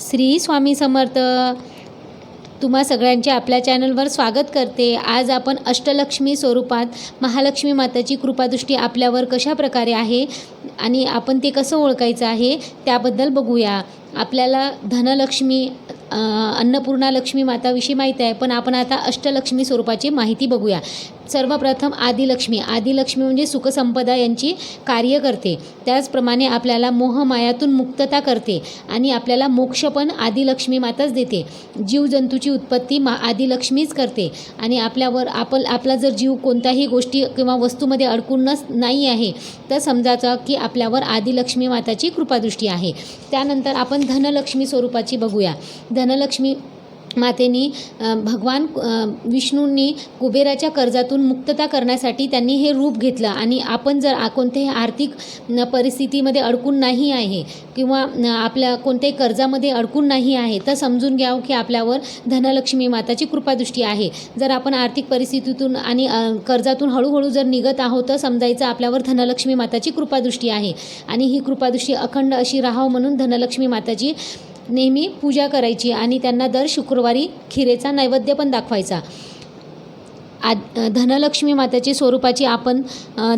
श्री स्वामी समर्थ. तुम्हा सगळ्यांचे आपल्या चॅनलवर स्वागत करते. आज आपण अष्टलक्ष्मी स्वरूपात महालक्ष्मी माताची कृपादृष्टी आपल्यावर कशा प्रकारे आहे आणि आपण ते कसं ओळखायचं आहे त्याबद्दल बघूया. आपल्याला धनलक्ष्मी अन्नपूर्णा लक्ष्मी माताविषयी माहिती आहे पण आपण आता अष्टलक्ष्मी स्वरूपाची माहिती बघूया. सर्वप्रथम आदिलक्ष्मी. आदिलक्ष्मी म्हणजे सुखसंपदा यांची कार्य करते त्याचप्रमाणे आपल्याला मोहमायातून मुक्तता करते आणि आपल्याला मोक्ष पण आदिलक्ष्मी माताच देते. जीवजंतूची उत्पत्ती मा आदिलक्ष्मीच करते आणि आपल्यावर आपण आपला जर जीव कोणत्याही गोष्टी किंवा वस्तूमध्ये अडकूनच नाही आहे तर समजायचं की आपल्यावर आदिलक्ष्मी माताची कृपादृष्टी आहे. त्यानंतर आपण धनलक्ष्मी स्वरूपाची बघूया. धनलक्ष्मी मातेनी भगवान विष्णूंनी कुबेराच्या कर्जातून मुक्तता करण्यासाठी त्यांनी हे रूप घेतलं. आणि आपण जर कोणत्याही आर्थिक परिस्थितीमध्ये अडकून नाही आहे किंवा आपल्या कोणत्याही कर्जामध्ये अडकून नाही आहे तर समजून घ्यावं की आपल्यावर धनलक्ष्मी माताची कृपादृष्टी आहे. जर आपण आर्थिक परिस्थितीतून आणि कर्जातून हळूहळू जर निघत आहोत तर समजायचं आपल्यावर धनलक्ष्मी माताची कृपादृष्टी आहे. आणि ही कृपादृष्टी अखंड अशी राहावं म्हणून धनलक्ष्मी माताची नेहमी पूजा करायची आणि त्यांना दर शुक्रवारी खिरेचा नैवेद्य पण दाखवायचा. आद धनलक्ष्मी माताची स्वरूपाची आपण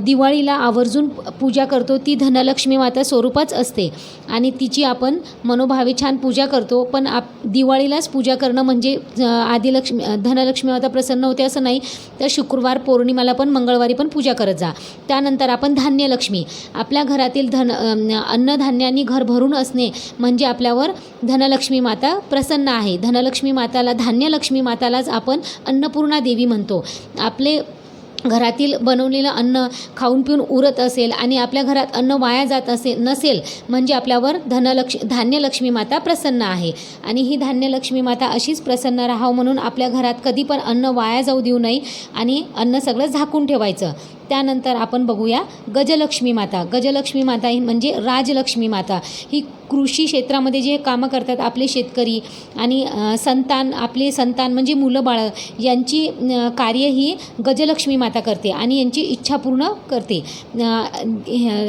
दिवाळीला आवर्जून पूजा करतो ती धनलक्ष्मी माता स्वरूपच असते. आणि तिची आपण मनोभावे छान पूजा करतो पण आप दिवाळीलाच पूजा करणं म्हणजे आदिलक्ष्मी धनलक्ष्मी माता प्रसन्न होते असं नाही तर शुक्रवार पौर्णिमाला पण मंगळवारी पण पूजा करत जा. त्यानंतर आपण धान्यलक्ष्मी. आपल्या घरातील धन अन्नधान्यांनी अन्नधान्यानी घर भरून असणे म्हणजे आपल्यावर धनलक्ष्मी माता प्रसन्न आहे. धनलक्ष्मी माताला धान्यलक्ष्मी मातालाच आपण अन्नपूर्णा देवी म्हणतो. आपले घरातील बनवलेलं अन्न खाऊन पिऊन उरत असेल आणि आपल्या घरात अन्न वाया जात असेल नसेल म्हणजे आपल्यावर धनलक्ष धान्यलक्ष्मी माता प्रसन्न आहे. आणि ही धान्यलक्ष्मी माता अशीच प्रसन्न राहावं म्हणून आपल्या घरात कधी पण अन्न वाया जाऊ देऊ नये आणि अन्न सगळं झाकून ठेवायचं. त्यानंतर आपण बघूया गजलक्ष्मी माता. गजलक्ष्मी माता ही म्हणजे राजलक्ष्मी माता. ही कृषी क्षेत्रामध्ये जे कामं करतात आपले शेतकरी आणि संतान आपले संतान म्हणजे मुलं बाळं यांची कार्य ही गजलक्ष्मी माता करते आणि यांची इच्छा पूर्ण करते.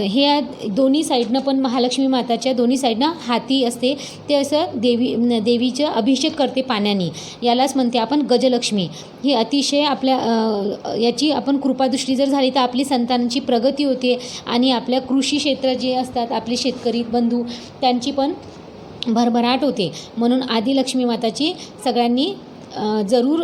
हे दोन्ही साईडनं पण महालक्ष्मी माताच्या दोन्ही साईडनं हाती असते. ते असं देवी देवीचं अभिषेक करते पाण्याने. यालाच म्हणते आपण गजलक्ष्मी. ही अतिशय आपल्या याची आपण कृपादृष्टी जर झाली तर आपली संतानांची प्रगती होते आणि आपल्या कृषी क्षेत्र जे असतात आपले शेतकरी बंधू त्यांची पण भरभराट होते. म्हणून आदिलक्ष्मी माताची सगळ्यांनी जरूर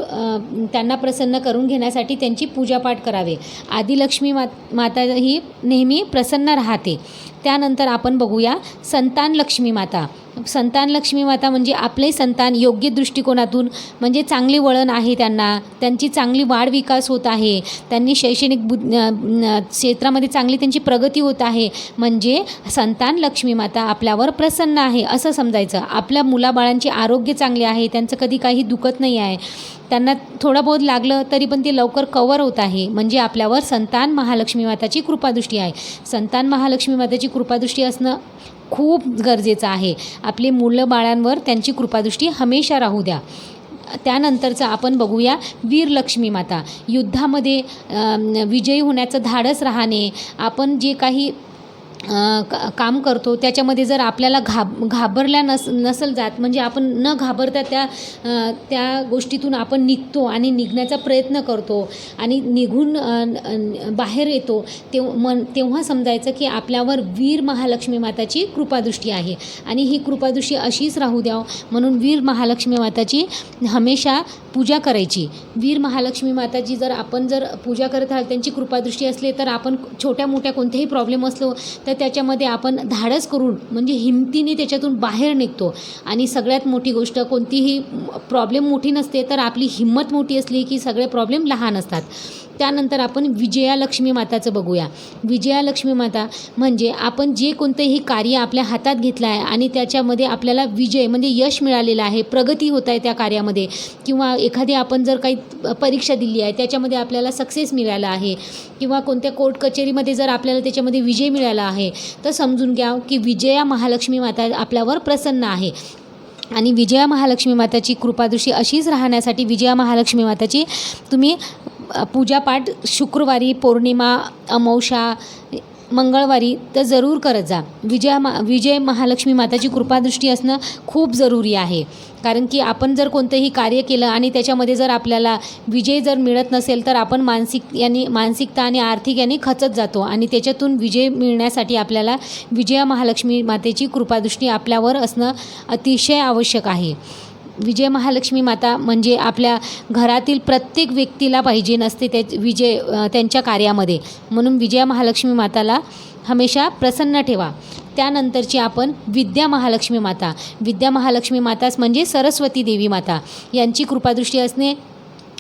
त्यांना प्रसन्न करून घेण्यासाठी त्यांची पूजापाठ करावे. आदिलक्ष्मी मात माता ही नेहमी प्रसन्न राहते. त्यानंतर आपण बघूया संतान लक्ष्मी माता. संतान लक्ष्मी माता म्हणजे आपले संतान योग्य दृष्टिकोनातून म्हणजे चांगले वळण आहे त्यांना. त्यांची चांगली वाढ विकास होत आहे. त्यांनी शैक्षणिक बुद्ध क्षेत्रामध्ये चांगली त्यांची प्रगती होत आहे. म्हणजे संतान लक्ष्मी माता आपल्यावर प्रसन्न आहे असं समजायचं. आपल्या मुलाबाळांचे आरोग्य चांगले आहे त्यांचं कधी काही दुखत नाही आहे. त्यांना थोडं बहुत लागलं तरी पण ते लवकर कवर होत आहे. म्हणजे आपल्यावर संतान महालक्ष्मी माताची कृपादृष्टी आहे. संतान महालक्ष्मी माताची कृपादृष्टी असणं खूप गरजेचं आहे. आपली मुलं बाळांवर त्यांची कृपादृष्टी हमेशा राहू द्या. त्यानंतरचं आपण बघूया वीरलक्ष्मी माता. युद्धामध्ये विजयी होण्याचं धाडस राहणे. आपण जे काही का- काम करतो त्याच्यामध्ये जर आपल्याला घाब घाबरल्या नस नसल जात म्हणजे आपण न घाबरता त्या त्या गोष्टीतून आपण निघतो आणि निघण्याचा प्रयत्न करतो आणि निघून बाहेर येतो तेव मन तेव्हा समजायचं की आपल्यावर वीर महालक्ष्मी माताची कृपादृष्टी आहे. आणि ही कृपादृष्टी अशीच राहू द्यावं म्हणून वीर महालक्ष्मी माताची हमेशा पूजा करायची. वीर महालक्ष्मी माताची जर आपण जर पूजा करत आहात त्यांची कृपादृष्टी असली तर आपण छोट्या मोठ्या कोणतेही प्रॉब्लेम असलो तर त्याच्यामध्ये आपण धाडस करून म्हणजे हिमतीने त्याच्यातून बाहेर निघतो. आणि सगळ्यात मोठी गोष्ट कोणतीही प्रॉब्लेम मोठी नसते तर आपली हिंमत मोठी असली की सगळे प्रॉब्लेम लहान असतात. त्यानंतर आपण विजयालक्ष्मी माताचं बघूया. विजयालक्ष्मी माता म्हणजे आपण जे कोणतंही कार्य आपल्या हातात घेतलं आहे आणि त्याच्यामध्ये आपल्याला विजय म्हणजे यश मिळालेलं आहे प्रगती होत आहे त्या कार्यामध्ये किंवा एखादी आपण जर काही परीक्षा दिली आहे त्याच्यामध्ये आपल्याला सक्सेस मिळाला आहे किंवा कोणत्या कोर्ट कचेरीमध्ये जर आपल्याला त्याच्यामध्ये विजय मिळाला आहे तर समजून घ्या की विजया महालक्ष्मी माता आपल्यावर प्रसन्न आहे. आणि विजया महालक्ष्मी माताची कृपादृष्टी अशीच राहण्यासाठी विजया महालक्ष्मी माताची तुम्ही पूजापाठ शुक्रवारी पौर्णिमा अमावस्या मंगळवारी तर जरूर करत जा. विजया मा विजय महालक्ष्मी माताची कृपादृष्टी असणं खूप जरुरी आहे. कारण की आपण जर कोणतंही कार्य केलं आणि त्याच्यामध्ये जर आपल्याला विजय जर मिळत नसेल तर आपण मानसिक यांनी मानसिकता आणि आर्थिक यांनी खचत जातो आणि त्याच्यातून विजय मिळण्यासाठी आपल्याला विजया महालक्ष्मी मातेची कृपादृष्टी आपल्यावर असणं अतिशय आवश्यक आहे. विजय महालक्ष्मी माता म्हणजे आपल्या घरातील प्रत्येक व्यक्तीला पाहिजे नसते त्या विजय त्यांच्या कार्यामध्ये. म्हणून विजया महालक्ष्मी माताला हमेशा प्रसन्न ठेवा. त्यानंतरची आपण विद्या महालक्ष्मी माता. विद्या महालक्ष्मी माताच म्हणजे सरस्वती देवी माता. यांची कृपादृष्टी असणे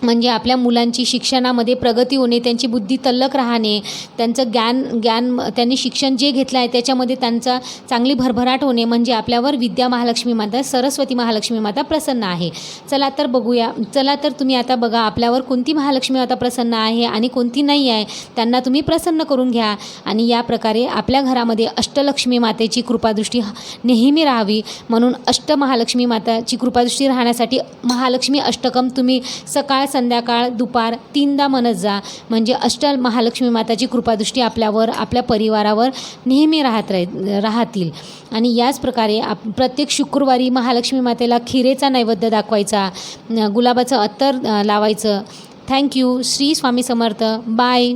म्हणजे आपल्या मुलांची शिक्षणामध्ये प्रगती होणे त्यांची बुद्धी तल्लक राहणे त्यांचं ज्ञान ज्ञान त्यांनी शिक्षण जे घेतलं आहे त्याच्यामध्ये त्यांचा चांगली भरभराट होणे म्हणजे आपल्यावर विद्या महालक्ष्मी माता सरस्वती महालक्ष्मी माता प्रसन्न आहे. चला तर बघूया चला तर तुम्ही आता बघा आपल्यावर कोणती महालक्ष्मी माता प्रसन्न आहे आणि कोणती नाही आहे त्यांना तुम्ही प्रसन्न करून घ्या. आणि या प्रकारे आपल्या घरामध्ये अष्टलक्ष्मी मातेची कृपादृष्टी नेहमी राहावी. म्हणून अष्ट महालक्ष्मी माताची कृपादृष्टी राहण्यासाठी महालक्ष्मी अष्टकम तुम्ही सकाळ संध्याकाळ दुपार तीनदा म्हणत जा. म्हणजे अष्ट महालक्ष्मी माताची कृपादृष्टी आपल्यावर आपल्या परिवारावर नेहमी राहत राह राहतील. आणि याच प्रकारे आप प्रत्येक शुक्रवारी महालक्ष्मी मातेला खिरेचा नैवेद्य दाखवायचा गुलाबाचं अत्तर लावायचं. Thank you Shri Swami Samarth. Bye